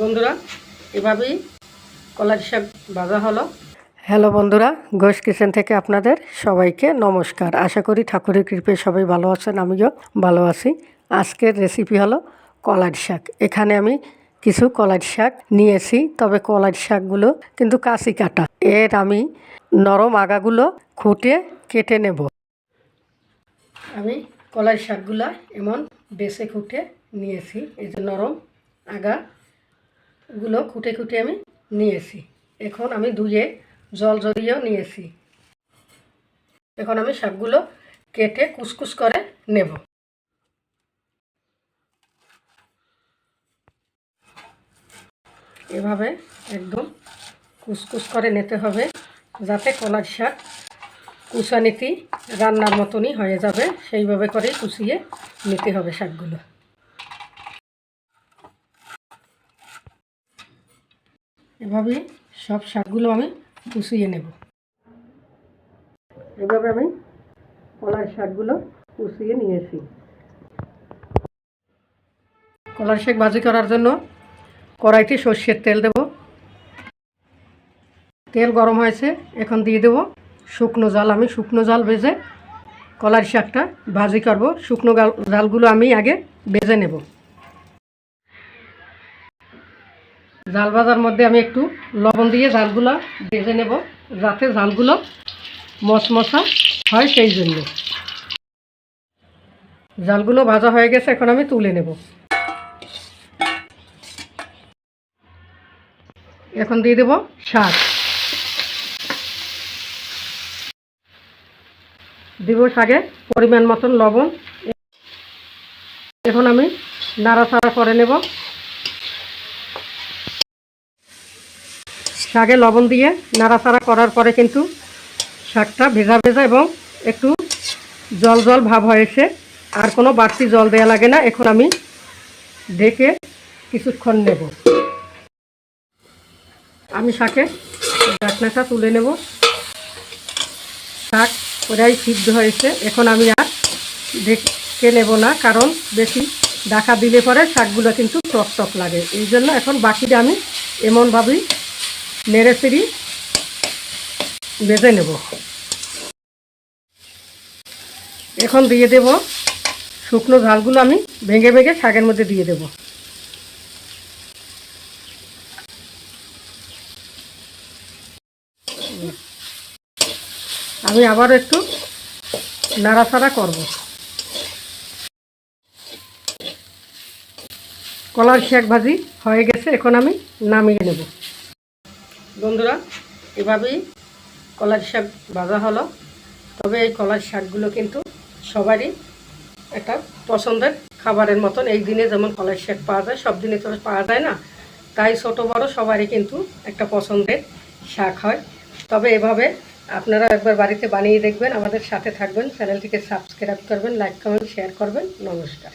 বন্ধুরা, এভাবেই কলার শাক ভাজা হলো। হ্যালো বন্ধুরা, ঘোষ কিচেন থেকে আপনাদের সবাইকে নমস্কার। আশা করি ঠাকুরের কৃপে সবাই ভালো আছেন, আমিও ভালো আছি। আজকের রেসিপি হলো কলার শাক। এখানে আমি কিছু কলার শাক নিয়েছি, তবে কলার শাকগুলো কিন্তু কাঁচি কাটা। এর আমি নরম আগাগুলো খুঁটে কেটে নেব। আমি কলাই শাকগুলো এমন বেছে খুঁটে নিয়েছি, এই যে নরম আগাগুলো খুঁটে খুঁটে আমি নিয়েছি। এখন আমি ধুয়ে, জল জড়িয়েও নিয়েছি। এখন আমি শাকগুলো কেটে কুসকুস করে নেব। এভাবে একদম কুসকুস করে নিতে হবে, যাতে কলার শাক কুচানিতি রান্নার মতনই হয়ে যাবে। সেইভাবে করেই কুচিয়ে নিতে হবে শাকগুলো। এভাবে সব শাকগুলো আমি কুচিয়ে নেব। এভাবে আমি কলার শাকগুলো কুচিয়ে নিয়েছি। কলার শাক ভাজি করার জন্য কড়াইতে সর্ষের তেল দেব। তেল গরম হয়েছে, এখন দিয়ে দেব শুকনো জাল। আমি শুকনো জাল ভেজে কলার শাকটা ভাজি করব। শুকনো জালগুলো আমি আগে ভেজে নেব। জাল ভাজার মধ্যে আমি একটু লবণ দিয়ে জালগুলো ভেজে নেব, যাতে জালগুলো মশমশা হয় সেই জন্য। জালগুলো ভাজা হয়ে গেছে, এখন আমি তুলে নেব। এখন দিয়ে দেব শাক দিব শাকে পরিমাণ মতন লবণ। এখন আমি নাড়াচাড়া করে নেব। শাকে লবণ দিয়ে নাড়াচাড়া করার পরে কিন্তু শাকটা ভেজা ভেজা এবং একটু জল জল ভাব হয়েছে আর কোনো বাড়তি জল দেওয়া লাগে না। এখন আমি ঢেকে কিছুক্ষণ নেব। আমি শাকে ডাকনাটা তুলে নেব। শাক প্রায় সিদ্ধ হয়েছে এখন আমি আর দেখে নেব না, কারণ বেশি ডাকা দিলে পরে শাকগুলো কিন্তু টক টক লাগে। এই জন্য এখন বাকিটা আমি এমনভাবেই নেড়ে চেড়ি বেজে নেব। এখন দিয়ে দেব শুকনো ঝালগুলো আমি ভেঙে ভেঙে শাকের মধ্যে দিয়ে দেব। আমি আবার একটু নাড়াচাড়া করব। কলার শাক ভাজি হয়ে গেছে, এখন আমি নামিয়ে নেব। বন্ধুরা, এভাবেই কলার শাক ভাজা হলো। তবে এই কলার শাকগুলো কিন্তু সবারই একটা পছন্দের খাবারের মতন। এই দিনে যেমন কলার শাক পাওয়া যায়, সব দিনে তো পাওয়া যায় না। তাই ছোটো বড় সবারই কিন্তু একটা পছন্দের শাক হয়। তবে এভাবে আপনারা একবার বাড়িতে বানিয়ে দেখবেন, আমাদের সাথে থাকবেন, চ্যানেলটিকে সাবস্ক্রাইব করবেন, লাইক, কমেন্ট, শেয়ার করবেন। নমস্কার।